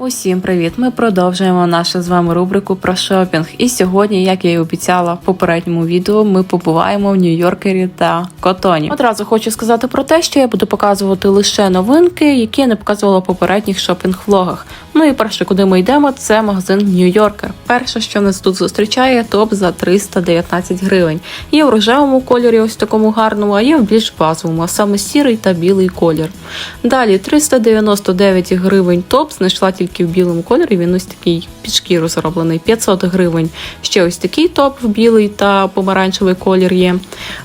Усім привіт! Ми продовжуємо нашу з вами рубрику про шопінг. І сьогодні, як я і обіцяла в попередньому відео, ми побуваємо в Нью-Йоркері та Котоні. Одразу хочу сказати про те, що я буду показувати лише новинки, які я не показувала в попередніх шопінг-влогах. Ну і перше, куди ми йдемо, це магазин Нью-Йоркер. Перше, що нас тут зустрічає, топ за 319 гривень. Є в рожевому кольорі, ось такому гарному, а є в більш базовому, а саме сірий та білий колір. Далі 399 гривень топ, знайшла тільки в білому кольорі. Він ось такий під шкіру зроблений. 500 гривень. Ще ось такий топ в білий та помаранчевий колір є.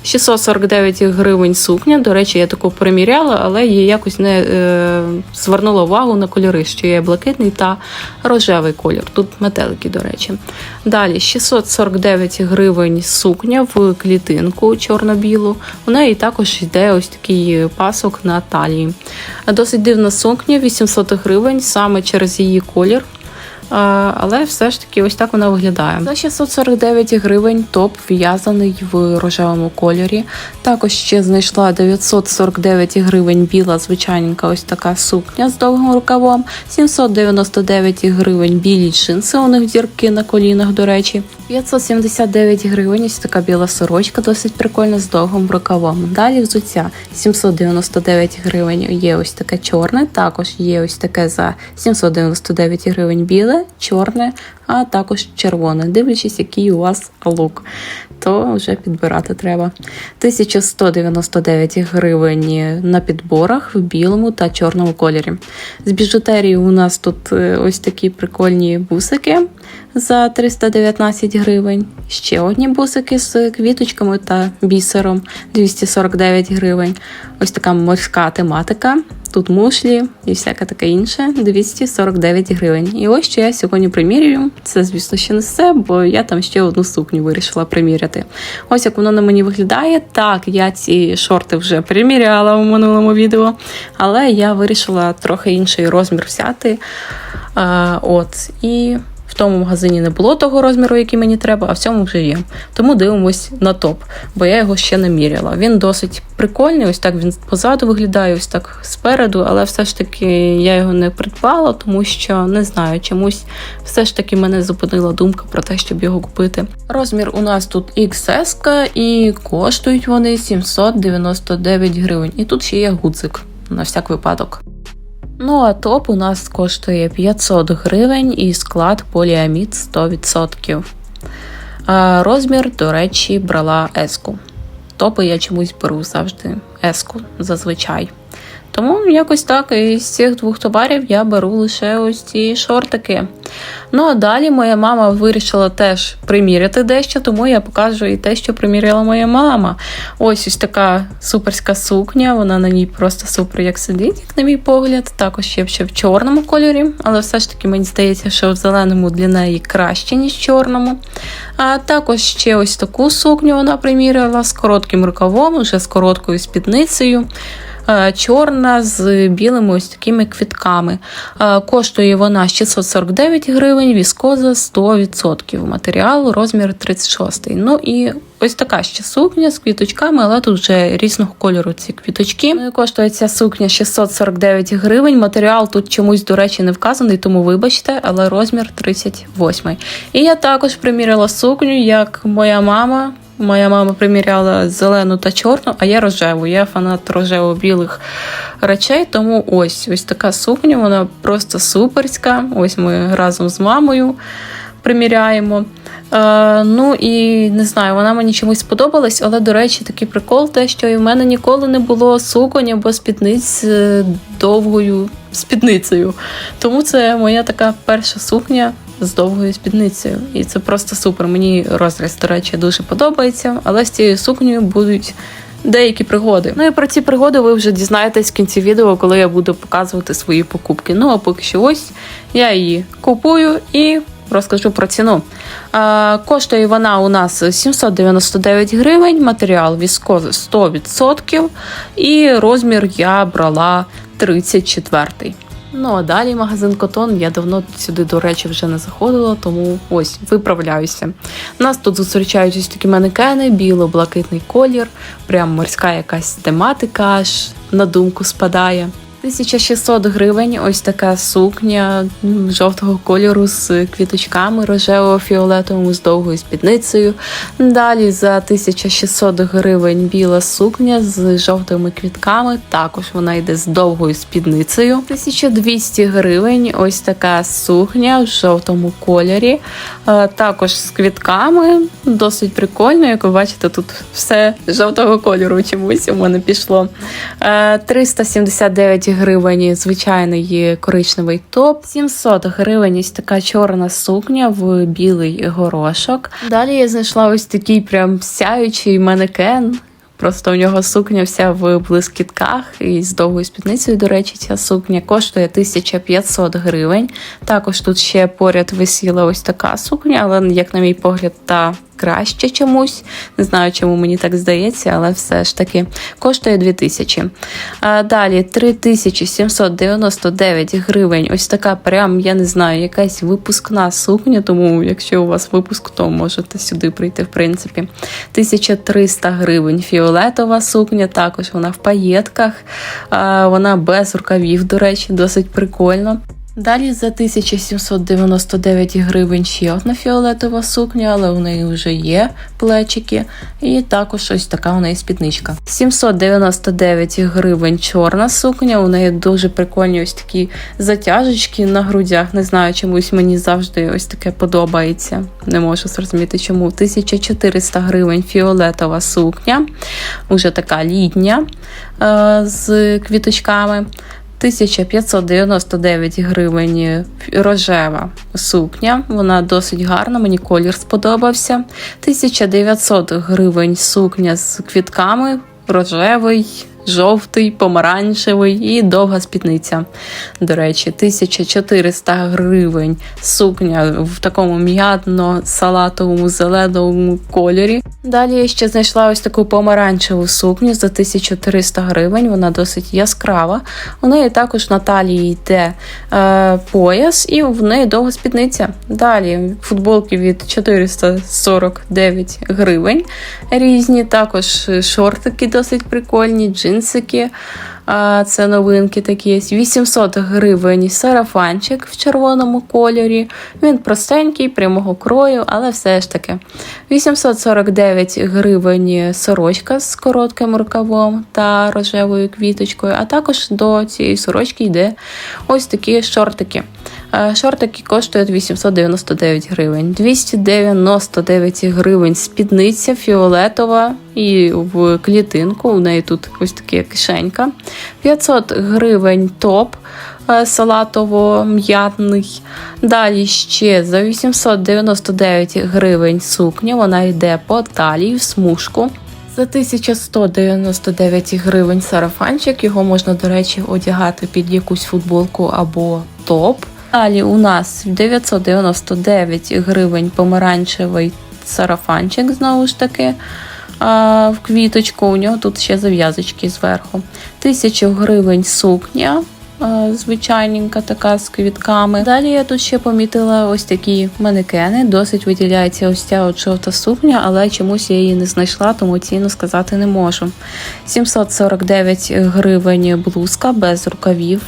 649 гривень сукня. До речі, я таку приміряла, але я якось не е, звернула увагу на кольори, що є блакитний та рожевий колір. Тут метелики, до речі. Далі 649 гривень сукня в клітинку чорно-білу. У неї також йде ось такий пасок на талії. Досить дивна сукня, 800 гривень саме через її колір. Але все ж таки ось так вона виглядає. За 649 гривень топ в'язаний в рожевому кольорі. Також ще знайшла 949 гривень біла звичайненька ось така сукня з довгим рукавом. 799 гривень білі джинси, у них дірки на колінах, до речі. 579 гривень ось така біла сорочка, досить прикольна з довгим рукавом. Далі взуття 799 гривень є ось таке чорне, також є ось таке за 799 гривень біле, чорне, а також червоне, дивлячись, який у вас лук, то вже підбирати треба. 1199 гривень на підборах в білому та чорному кольорі. З біжутерії у нас тут е, ось такі прикольні бусики за 319 гривень. Ще одні бусики з квіточками та бісером 249 гривень. Ось така морська тематика. Тут мушлі і всяке таке інше 249 гривень. І ось що я сьогодні примірюю. Це, звісно, ще не все, бо я там ще одну сукню вирішила приміряти. Ось як воно на мені виглядає. Так, я ці шорти вже приміряла у минулому відео, але я вирішила трохи інший розмір взяти. А, от, і в тому магазині не було того розміру, який мені треба, а в цьому вже є. Тому дивимось на топ, бо я його ще не міряла. Він досить прикольний, ось так він позаду виглядає, ось так спереду, але все ж таки я його не придбала, тому що не знаю, чомусь все ж таки мене зупинила думка про те, щоб його купити. Розмір у нас тут XS і коштують вони 799 гривень. І тут ще є гудзик на всяк випадок. Ну а топ у нас коштує 500 гривень і склад поліамід 100%. А розмір, до речі, брала еску. Топи я чомусь беру завжди еску зазвичай. Тому якось так із цих двох товарів я беру лише ось ці шортики. Ну а далі моя мама вирішила теж приміряти дещо, тому я покажу і те, що приміряла моя мама. Ось ось така суперська сукня, вона на ній просто супер як сидить, як на мій погляд. Також є ще в чорному кольорі, але все ж таки мені здається, що в зеленому для неї краще, ніж в чорному. А також ще ось таку сукню вона приміряла з коротким рукавом, вже з короткою спідницею. Чорна з білими ось такими квітками. Коштує вона 649 гривень, віскоза 100%. Матеріал розмір 36. Ну і ось така ще сукня з квіточками, але тут вже різного кольору ці квіточки. Ну коштує ця сукня 649 гривень. Матеріал тут чомусь, до речі, не вказаний, тому вибачте, але розмір 38. І я також приміряла сукню, як моя мама. Моя мама приміряла зелену та чорну, а я рожеву. Я фанат рожево-білих речей, тому ось ось така сукня, вона просто суперська. Ось ми разом з мамою приміряємо. Е, ну і не знаю, вона мені чомусь сподобалась, але, до речі, такий прикол, те, що і в мене ніколи не було суконь або спідниць довгою спідницею. Тому це моя така перша сукня з довгою спідницею. І це просто супер. Мені розріз, до речі, дуже подобається, але з цією сукнею будуть. Деякі пригоди. Ну і про ці пригоди ви вже дізнаєтесь в кінці відео, коли я буду показувати свої покупки. Ну а поки що ось я її купую і розкажу про ціну. А, коштує вона у нас 799 гривень, матеріал віскоза 100%, і розмір я брала 34 Ну а далі магазин Котон. Я давно сюди, до речі, вже не заходила, тому ось виправляюся. Нас тут зустрічають ось такі манекени, біло-блакитний колір, прям морська якась тематика аж на думку спадає. 1600 гривень. Ось така сукня жовтого кольору з квіточками рожево-фіолетовому з довгою спідницею. Далі за 1600 гривень біла сукня з жовтими квітками. Також вона йде з довгою спідницею. 1200 гривень. Ось така сукня в жовтому кольорі. Е, Також з квітками. Досить прикольно. Як ви бачите, тут все жовтого кольору чомусь у мене пішло. Е, 379 гривень звичайний коричневий топ. 700 гривень ось така чорна сукня в білий горошок. Далі я знайшла ось такий прям сяючий манекен. Просто у нього сукня вся в блискітках і з довгою спідницею, до речі, ця сукня коштує 1500 гривень. Також тут ще поряд висіла ось така сукня, але, як на мій погляд, та краще чомусь. Не знаю, чому мені так здається, але все ж таки коштує 2000. А далі 3799 гривень. Ось така прям, я не знаю, якась випускна сукня. Тому, якщо у вас випуск, то можете сюди прийти, в принципі. 1300 гривень. Фіолетова сукня, також вона в паєтках. Вона без рукавів, до речі, досить прикольно. Далі за 1799 гривень ще одна фіолетова сукня, але у неї вже є плечики. І також ось така у неї спідничка. 799 гривень чорна сукня. У неї дуже прикольні ось такі затяжечки на грудях. Не знаю, чомусь мені завжди ось таке подобається. Не можу зрозуміти, чому. 1400 гривень фіолетова сукня, уже така літня е, з квіточками. 1599 гривень рожева сукня. Вона досить гарна, мені колір сподобався. 1900 гривень сукня з квітками, рожевий, жовтий, помаранчевий і довга спідниця. До речі, 1400 гривень сукня в такому м'ятно-салатовому зеленому кольорі. Далі я ще знайшла ось таку помаранчеву сукню за 1300 гривень. Вона досить яскрава. У неї також на талії йде е, пояс, і в неї довга спідниця. Далі футболки від 449 гривень. Різні, також шортики досить прикольні, джинсики. Це новинки такі. є. 800 гривень сарафанчик в червоному кольорі. Він простенький, прямого крою, але все ж таки. 849 гривень сорочка з коротким рукавом та рожевою квіточкою. А також до цієї сорочки йде ось такі шортики. Шортики коштують 899 гривень. 299 гривень спідниця фіолетова і в клітинку. У неї тут ось така кишенька. 500 гривень топ е, салатово-м'ятний. Далі ще за 899 гривень сукня. Вона йде по талії в смужку. За 1199 гривень сарафанчик. Його можна, до речі, одягати під якусь футболку або топ. Далі у нас 999 гривень помаранчевий сарафанчик, знову ж таки. А, в квіточку у нього тут ще зав'язочки зверху. 1000 гривень сукня. Звичайненька така з квітками. Далі я тут ще помітила ось такі манекени. Досить виділяється ось ця от жовта сукня, але чомусь я її не знайшла, тому ціну сказати не можу. 749 гривень блузка без рукавів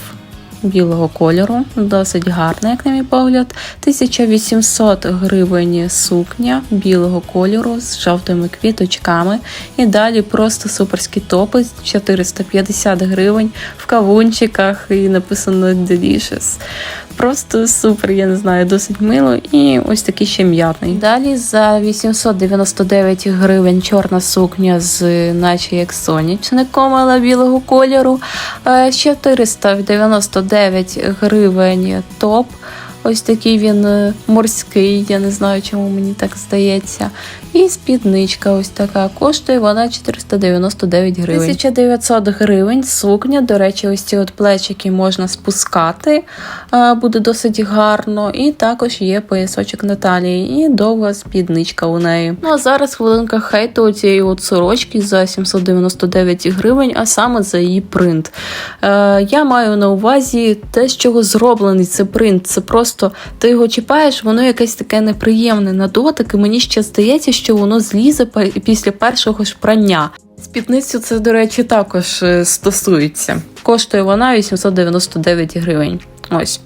білого кольору, досить гарна, як на мій погляд. 1800 гривень сукня білого кольору з жовтими квіточками. І далі просто суперські топи 450 гривень в кавунчиках і написано Delicious. Просто супер, я не знаю, досить мило. І ось такий ще м'ятний. Далі за 899 гривень чорна сукня з наче як сонячником, але білого кольору. Е, 499 гривень топ. Ось такий він е, морський, я не знаю, чому мені так здається. І спідничка ось така коштує вона 499 гривень. 1900 гривень сукня. До речі, ось ці от плечики можна спускати, буде досить гарно. І також є поясочок на талії і довга спідничка у неї. Ну а зараз хвилинка хейту цієї от сорочки за 799 гривень, а саме за її принт. Е, я маю на увазі те, з чого зроблений це принт. Це просто ти його чіпаєш, воно якесь таке неприємне на дотик, і мені ще здається, що воно злізе після першого ж прання. Спідницю це, до речі, також е, стосується. Коштує вона 899 гривень. Ось.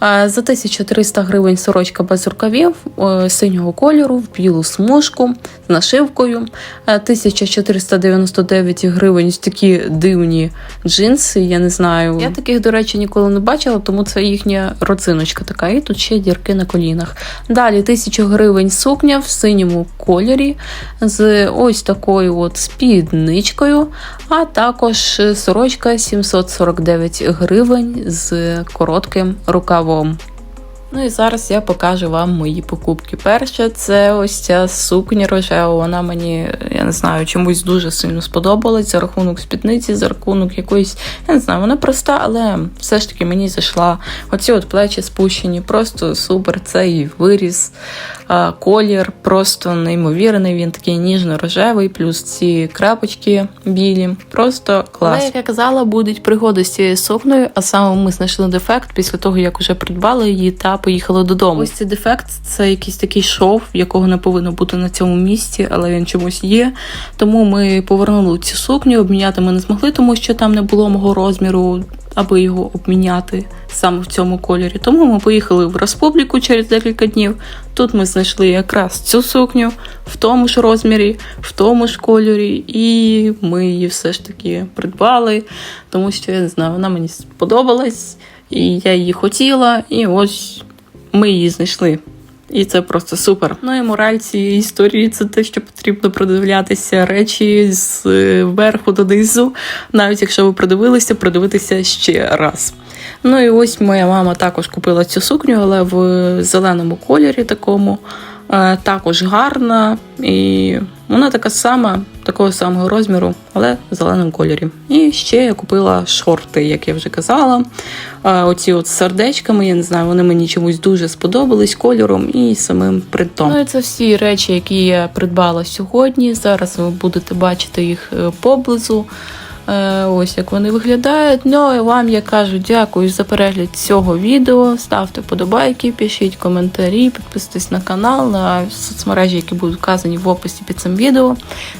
За 1300 гривень сорочка без рукавів е, синього кольору в білу смужку з нашивкою. Е, 1499 гривень такі дивні джинси. Я не знаю. Я таких, до речі, ніколи не бачила, тому це їхня родзиночка така. І тут ще дірки на колінах. Далі 1000 гривень сукня в синьому кольорі з ось такою от спідничкою, а також сорочка 749 гривень з коротким рукавом рукавом. Ну і зараз я покажу вам мої покупки. Перше, це ось ця сукня рожева. Вона мені, я не знаю, чомусь дуже сильно сподобалась за рахунок спідниці, за рахунок якоїсь, я не знаю, вона проста, але все ж таки мені зайшла. Оці от плечі спущені, просто супер. Цей виріс, колір просто неймовірний. Він такий ніжно-рожевий, плюс ці крапочки білі. Просто клас. Але, як я казала, будуть пригоди з цією сукнею, а саме ми знайшли дефект після того, як вже придбали її та поїхали додому. Ось цей дефект це якийсь такий шов, якого не повинно бути на цьому місці, але він чомусь є. Тому ми повернули цю сукню, обміняти ми не змогли, тому що там не було мого розміру, аби його обміняти саме в цьому кольорі. Тому ми поїхали в республіку через декілька днів. Тут ми знайшли якраз цю сукню в тому ж розмірі, в тому ж кольорі, і ми її все ж таки придбали, тому що я не знаю, вона мені сподобалась, і я її хотіла, і ось ми її знайшли. І це просто супер. Ну і мораль цієї історії це те, що потрібно продивлятися речі з е, верху донизу, навіть якщо ви продивилися, продивитися ще раз. Ну і ось моя мама також купила цю сукню, але в зеленому кольорі такому. Е, Також гарна, і вона така сама, такого самого розміру, але в зеленому кольорі. І ще я купила шорти, як я вже казала. Е, Оці от з сердечками, я не знаю, вони мені чомусь дуже сподобались кольором і самим принтом. Ну і це всі речі, які я придбала сьогодні. Зараз ви будете бачити їх е, поблизу. Е, Ось як вони виглядають. Ну і вам я кажу дякую за перегляд цього відео. Ставте подобайки, пишіть коментарі, підписуйтесь на канал, на соцмережі, які будуть вказані в описі під цим відео.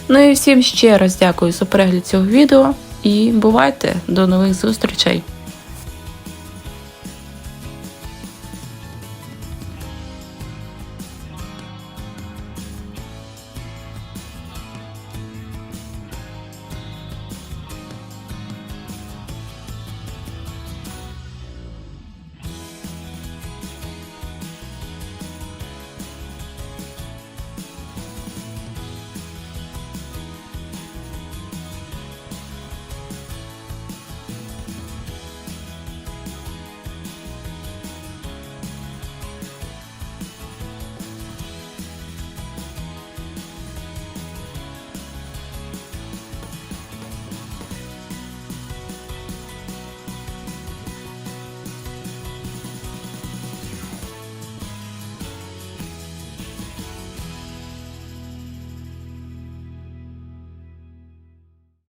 Ну і всім ще раз дякую за перегляд цього відео і бувайте до нових зустрічей!